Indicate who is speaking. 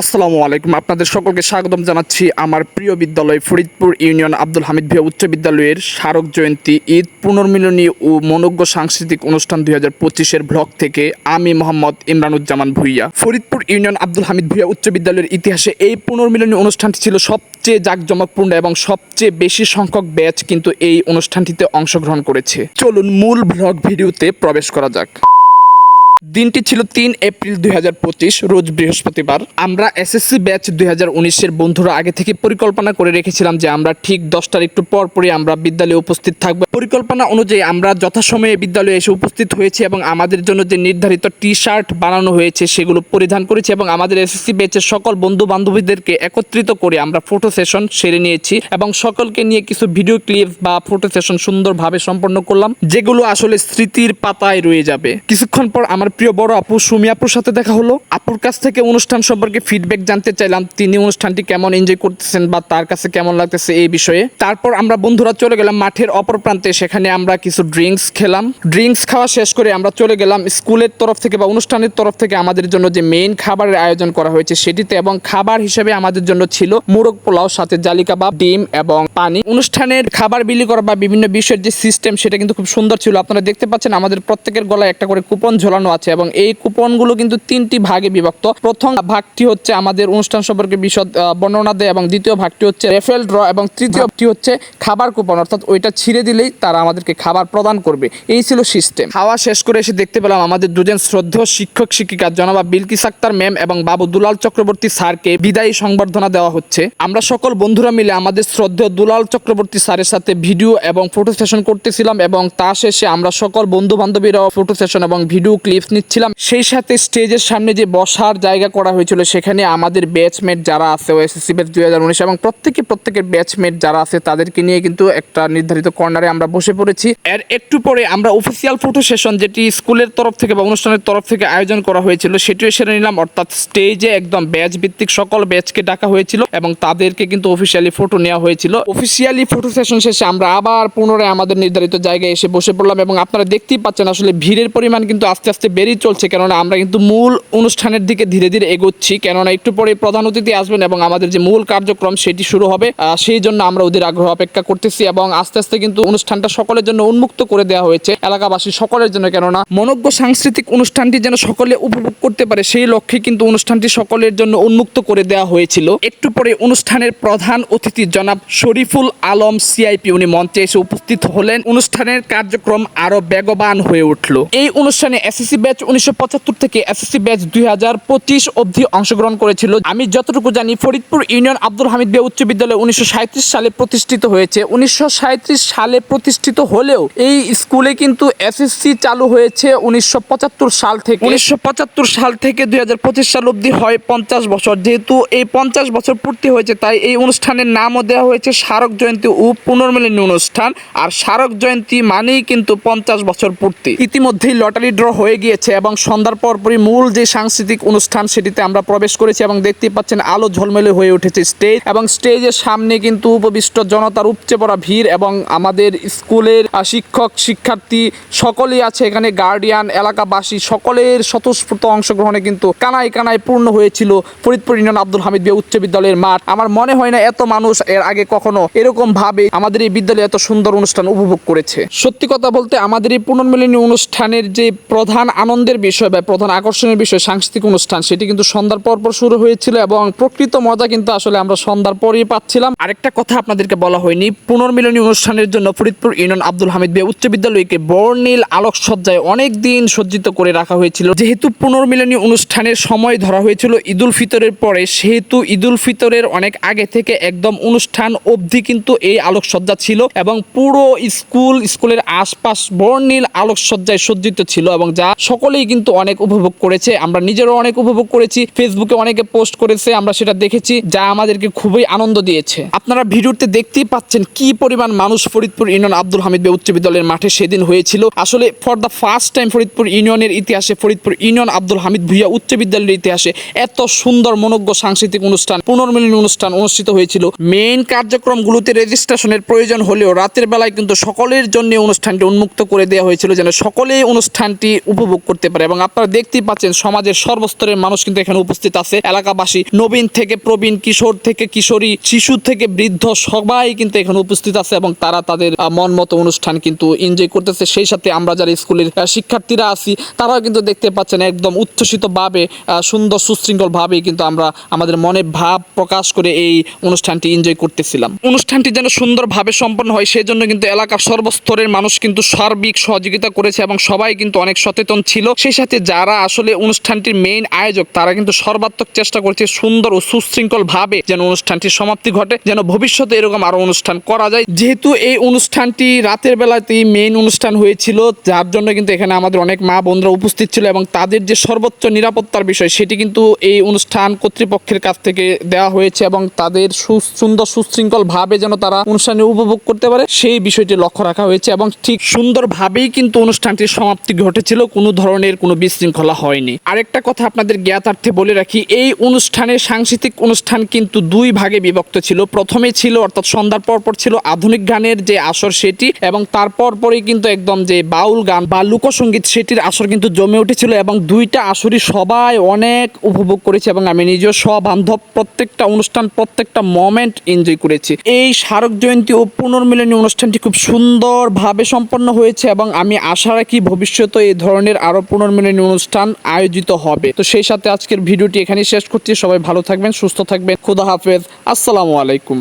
Speaker 1: আসসালামু আলাইকুম। আপনাদের সকলকে স্বাগতম জানাচ্ছি আমার প্রিয় বিদ্যালয় ফরিদপুর ইউনিয়ন আব্দুল হামিদ ভিয়া উচ্চ বিদ্যালয়ের স্মারক জয়ন্তী ঈদ পুনর্মিলনী ও মনজ্ঞ সাংস্কৃতিক অনুষ্ঠান দুই হাজার পঁচিশের ব্লক থেকে আমি মোহাম্মদ ইমরানুজ্জামান ভুইয়া। ফরিদপুর ইউনিয়ন আব্দুল হামিদ ভুইয়া উচ্চ বিদ্যালয়ের ইতিহাসে এই পুনর্মিলনী অনুষ্ঠানটি ছিল সবচেয়ে জাঁকজমকপূর্ণ এবং সবচেয়ে বেশি সংখ্যক ব্যাচ কিন্তু এই অনুষ্ঠানটিতে অংশগ্রহণ করেছে। চলুন মূল ব্লগ ভিডিওতে প্রবেশ করা যাক। দিনটি ছিল তিন এপ্রিল দুই হাজার পঁচিশ, রোজ বৃহস্পতিবার। আমরা এসএসসি ব্যাচ দুই হাজার উনিশের বন্ধুরা আগে থেকে পরিকল্পনা করে রেখেছিলাম যে আমরা ঠিক দশটার একটু পর পরই আমরা বিদ্যালয়ে উপস্থিত থাকব। পরিকল্পনা অনুযায়ী আমরা যথাসময়ে বিদ্যালয়ে এসে উপস্থিত হয়েছি এবং আমাদের জন্য যে নির্ধারিত টি শার্ট বানানো হয়েছে সেগুলো পরিধান করেছি এবং আমাদের এসএসসি ব্যাচের সকল বন্ধু বান্ধবীদেরকে একত্রিত করে আমরা ফটো সেশন সেরে নিয়েছি এবং সকলকে নিয়ে কিছু ভিডিও ক্লিপ বা ফটো সেশন সুন্দরভাবে সম্পন্ন করলাম, যেগুলো আসলে স্মৃতির পাতায় রয়ে যাবে। কিছুক্ষণ পর আমার প্রিয় বড় আপু সুমি আপুর সাথে দেখা হলো। আপুর কাছ থেকে অনুষ্ঠান সম্পর্কে ফিডব্যাক জানতে চাইলাম, তিনি অনুষ্ঠানটি কেমন এনজয় করতেছেন বা তার কাছে কেমন লাগতেছে এই বিষয়ে। তারপর আমরা বন্ধুরা চলে গেলাম মাঠের অপর প্রান্তে, সেখানে আমরা কিছু ড্রিঙ্কস খেলাম। ড্রিঙ্কস খাওয়া শেষ করে আমরা চলে গেলাম স্কুলের তরফ থেকে বা অনুষ্ঠানের তরফ থেকে আমাদের জন্য যে মেইন খাবারের আয়োজন করা হয়েছে, সেটিতে এবং খাবার হিসেবে আমাদের জন্য ছিল মোরগ পোলাও, সাথে জালি কাবাব, ডিম এবং পানি। অনুষ্ঠানের খাবার বিলি করা বা বিভিন্ন বিষয়ের যে সিস্টেম সেটা কিন্তু খুব সুন্দর ছিল। আপনারা দেখতে পাচ্ছেন আমাদের প্রত্যেকের গলায় একটা করে কুপন ঝোলানো আছে এবং এই কুপনগুলো কিন্তু তিনটি ভাগে বিভক্ত। প্রথম ভাগটি হচ্ছে আমাদের অনুষ্ঠান সম্পর্কে বিশদ বর্ণনা দেয় এবং দ্বিতীয় ভাগটি হচ্ছে রেফেল ড্র এবং তৃতীয়টি হচ্ছে খাবার কুপন, অর্থাৎ ওইটা ছিঁড়ে দিলেই তারা আমাদেরকে খাবার প্রদান করবে। এই ছিল সিস্টেম। খাওয়া শেষ করে এসে দেখতে পেলাম আমাদের দুজন শ্রদ্ধেয় শিক্ষক, শিক্ষিকা জনাবা বিলকিস আক্তার, ম্যাম এবং বাবু দুলাল চক্রবর্তী স্যারকে বিদায়ী সংবর্ধনা দেওয়া হচ্ছে। আমরা সকল বন্ধুরা মিলে আমাদের শ্রদ্ধেয় দুলাল চক্রবর্তী স্যারের সাথে ভিডিও এবং ফটো সেশন করতেছিলাম এবং তা শেষে আমরা সকল বন্ধু বান্ধবীরাও ফটো সেশন এবং ভিডিও ক্লিপস নিচ্ছিলাম। সেই সাথে স্টেজের সামনে যে বসার জায়গা করা হয়েছিল, সেখানে আমাদের ব্যাচমেট যারা আছে ওএসএসসি ব্যাচ দুই হাজার উনিশ এবং প্রত্যেকে প্রত্যেকের ব্যাচমেট যারা আছে, তাদেরকে নিয়ে কিন্তু একটা নির্ধারিত কর্নারে আমরা বসে পড়েছি। এর একটু পরে আমরা অফিসিয়াল ফটো সেশন যেটি স্কুলের তরফ থেকে বা অনুষ্ঠানের তরফ থেকে আয়োজন করা হয়েছিল, সেটিও সেরে নিলাম। অর্থাৎ স্টেজে একদম ব্যাচ ভিত্তিক সকল ব্যাচকে ডাকা হয়েছিল এবং তাদেরকে কিন্তু অফিসিয়ালি ফটো নেওয়া হয়েছিল। অফিসিয়ালি ফটো সেশন শেষে আমরা আবার পুনরায় আমাদের নির্ধারিত জায়গায় এসে বসে পড়লাম এবং আপনারা দেখতেই পাচ্ছেন, আসলে ভিড়ের পরিমাণ কিন্তু আস্তে আস্তে বেড়েই চলছে, কেননা আমরা কিন্তু মূল অনুষ্ঠানের দিকে ধীরে ধীরে এগোচ্ছি, কেননা একটু পরে প্রধান অতিথি আসবেন এবং আমাদের যে মূল কার্যক্রম সেটি শুরু হবে সেই জন্য আমরা ওদের আগ্রহ অপেক্ষা করতেছি এবং আস্তে আস্তে কিন্তু অনুষ্ঠানটা সকলের জন্য উন্মুক্ত করে দেওয়া হয়েছে, এলাকাবাসী সকলের জন্য, কেননা মনজ্ঞ সাংস্কৃতিক অনুষ্ঠানটি যেন সকলে উপভোগ করতে পারে, সেই লক্ষ্যে কিন্তু অনুষ্ঠানটি সকলের জন্য উন্মুক্ত করে দেওয়া হয়েছিল। একটু পরে অনুষ্ঠানের প্রধান অতিথি জনাব শরীফুল আলম সিআইপি, উনি মঞ্চে এসে উপস্থিত হলেন। অনুষ্ঠানের কার্যক্রম আরও বেগবান হয়ে উঠল। এই অনুষ্ঠানে এসএসসি ব্যাচ উনিশশো পঁচাত্তর থেকে এসএসসি ব্যাচ দুই হাজার পঁচিশ অবধি অংশগ্রহণ করেছিল। আমি যতটুকু জানি, ফরিদপুর ইউনিয়ন আব্দুল হামিদ বে উচ্চ বিদ্যালয় উনিশশো সালে প্রতিষ্ঠিত হয়েছে। উনিশশো সালে প্রতিষ্ঠিত হলেও এই স্কুলে কিন্তু এসএসসি চালু হয়েছে উনিশশো সাল থেকে। উনিশশো পঁচাত্তর সাল থেকে দুই হাজার পঁচিশ সাল অবধি হয় পঞ্চাশ বছর। যেহেতু এই পঞ্চাশ বছর পূর্তি হয়েছে, তাই এই অনুষ্ঠানের নামও দেওয়া হয়েছে স্মারক জয়ন্তী ও পুনর্মিলনী অনুষ্ঠান। আর স্মারক জয়ন্তী মানেই কিন্তু পঞ্চাশ বছর পূর্তি। ইতিমধ্যেই লটারি ড্র হয়ে গিয়েছে এবং সন্ধ্যার পরপরই মূল যে সাংস্কৃতিক অনুষ্ঠান সেটিতে আমরা প্রবেশ করেছি এবং দেখতেই পাচ্ছেন আলো ঝলমেলে হয়ে উঠেছে স্টেজ এবং স্টেজের সামনে কিন্তু উপবিষ্ট জনতার উপচে পড়া ভিড় এবং আমাদের স্কুলের শিক্ষক, শিক্ষার্থী সকলেই আছে এখানে। গার্ডিয়ান এলাকাবাসী সকলের স্বতঃস্ফূর্ত অংশগ্রহণে কিন্তু কানায় কানায় পূর্ণ হয়েছিল ফরিদপুর ইউনিয়ন আব্দুল হামিদ বিয়া উচ্চ বিদ্যালয়ের মাঠ। আমার মনে হয় না এত মানুষ এর আগে কখনো এরকম ভাবে আমাদের এই বিদ্যালয়ে এত সুন্দর অনুষ্ঠান উপভোগ করেছে। সত্যি কথা বলতে আমাদের এই পুনর্মিলনী অনুষ্ঠানের যে প্রধান আনন্দের বিষয় বা প্রধান আকর্ষণের বিষয়, সাংস্কৃতিক অনুষ্ঠান, সেটি কিন্তু সন্ধ্যার পর পর শুরু হয়েছিল এবং প্রকৃত মজা কিন্তু আসলে আমরা সন্ধ্যার পরই পাচ্ছিলাম। আরেকটা কথা আপনাদেরকে বলা হয়নি, পুনর্মিলনী অনুষ্ঠানের জন্য ফরিদপুর ইউনিয়ন আব্দুল হামিদ বিয়া উচ্চ বিদ্যালয়কে বর্ণিল আলোকসজ্জায় অনেক দিন সজ্জিত করে রাখা হয়েছিল। যেহেতু পুনর্মিলনী অনুষ্ঠানের সময় ধরা হয়েছিল ঈদুল ফিতরের পরে, সেহেতু ঈদুল ফিতরের অনেক আগে থেকে একদম অনুষ্ঠান অবধি কিন্তু এই আলোকসজ্জা ছিল এবং পুরো স্কুল, স্কুলের আশপাশ বর্ণিল আলোকসজ্জায় সজ্জিত ছিল এবং যা সকলেই কিন্তু অনেক উপভোগ করেছে। আমরা নিজেরও অনেক উপভোগ করেছি। ফেসবুকে অনেকে পোস্ট করেছে, আমরা সেটা দেখেছি, যা আমাদেরকে খুবই আনন্দ দিয়েছে। আপনারা ভিডিওতে দেখতেই পাচ্ছেন কি পরিমাণ মানুষ ফরিদপুর ইউনিয়ন আব্দুল হামিদ বে উচ্চ বিদ্যালয়ের মাঠে সেদিন হয়েছিল। আসলে for the first time Faridpur ইউনিয়নের ইতিহাসে ফরিদপুর ইউনিয়ন আব্দুল হামিদ ভুইয়া উচ্চ বিদ্যালয়ের ইতিহাসে এত সুন্দর মনজ্ঞ সাংস্কৃতিক অনুষ্ঠান, পুনর্মিলনী অনুষ্ঠান অনুষ্ঠিত হয়েছিল। মেইন কার্যক্রমগুলোতে রেজিস্ট্রেশনের প্রয়োজন হলেও রাতের বেলায় কিন্তু সকলের জন্য অনুষ্ঠানটি উন্মুক্ত করে দেওয়া হয়েছিল, যেন সকলেই অনুষ্ঠানটি উপভোগ উপভোগ করতে পারে এবং আপনারা দেখতেই পাচ্ছেন সমাজের সর্বস্তরের মানুষ কিন্তু এখানে উপস্থিত আছে। এলাকাবাসী, নবীন থেকে প্রবীণ, কিশোর থেকে কিশোরী, শিশু থেকে বৃদ্ধ সবাই কিন্তু এখানে উপস্থিত আছে এবং তারা তাদের মন মতো অনুষ্ঠান কিন্তু এনজয় করতেছে। সেই সাথে আমরা যারা স্কুলের শিক্ষার্থীরা আছি, তারাও কিন্তু দেখতে পাচ্ছেন একদম উচ্ছ্বসিত ভাবে সুন্দর সুশৃঙ্খল ভাবে কিন্তু আমরা আমাদের মনে ভাব প্রকাশ করে এই অনুষ্ঠানটি এনজয় করতেছিলাম। অনুষ্ঠানটি যেন সুন্দরভাবে সম্পন্ন হয় সেই জন্য কিন্তু এলাকার সর্বস্তরের মানুষ কিন্তু সার্বিক সহযোগিতা করেছে এবং সবাই কিন্তু অনেক সচেতন ছিল। সেই সাথে যারা আসলে অনুষ্ঠানটির মেইন আয়োজক, তারা কিন্তু সর্বাত্মক চেষ্টা করছে সুন্দর ও সুশৃঙ্খল ভাবে যেন অনুষ্ঠানটির সমাপ্তি ঘটে, যেন ভবিষ্যতে এরকম আরও অনুষ্ঠান করা যায়। যেহেতু এই অনুষ্ঠানটি রাতের বেলাতেই মেইন অনুষ্ঠান হয়েছিল, যার জন্য কিন্তু এখানে আমাদের অনেক মা বোনরা উপস্থিত ছিল এবং তাদের যে সর্বোচ্চ নিরাপত্তার বিষয়, সেটি কিন্তু এই অনুষ্ঠান কর্তৃপক্ষের কাছ থেকে দেওয়া হয়েছে এবং তাদের সুন্দর সুশৃঙ্খল ভাবে যেন তারা অনুষ্ঠানে উপভোগ করতে পারে, সেই বিষয়টি লক্ষ্য রাখা হয়েছে এবং ঠিক সুন্দরভাবেই কিন্তু অনুষ্ঠানটির সমাপ্তি ঘটেছিল। কোনো ধরনের কোনো বিশৃঙ্খলা হয়নি। আরেকটা কথা আপনাদের জ্ঞাতার্থে বলে রাখি, এই অনুষ্ঠানে সাংস্কৃতিক অনুষ্ঠান কিন্তু দুই ভাগে বিভক্ত ছিল। প্রথমে ছিল, অর্থাৎ সন্ধ্যার পর পর ছিল আধুনিক গানের যে আসর সেটি এবং তারপর পরেই কিন্তু একদম যে বাউল গান বা লোকসঙ্গীত সেটির আসর কিন্তু জমে উঠেছিল এবং দুইটা আসরই সবাই অনেক উপভোগ করেছে এবং আমি নিজেও সবান্ধব প্রত্যেকটা অনুষ্ঠান, প্রত্যেকটা মোমেন্ট এনজয় করেছি। এই স্মারক জয়ন্তী ও পুনর্মিলনী অনুষ্ঠানটি খুব সুন্দরভাবে সম্পন্ন হয়েছে এবং আমি আশা রাখি ভবিষ্যতে এই ধরনের আরও মিনিট অনুষ্ঠান আয়োজিত হবে। তো সেই সাথে আজকের ভিডিওটি এখানেই শেষ করছি। সবাই ভালো থাকবেন, সুস্থ থাকবেন। খুদা হাফেজ। আসসালামু আলাইকুম।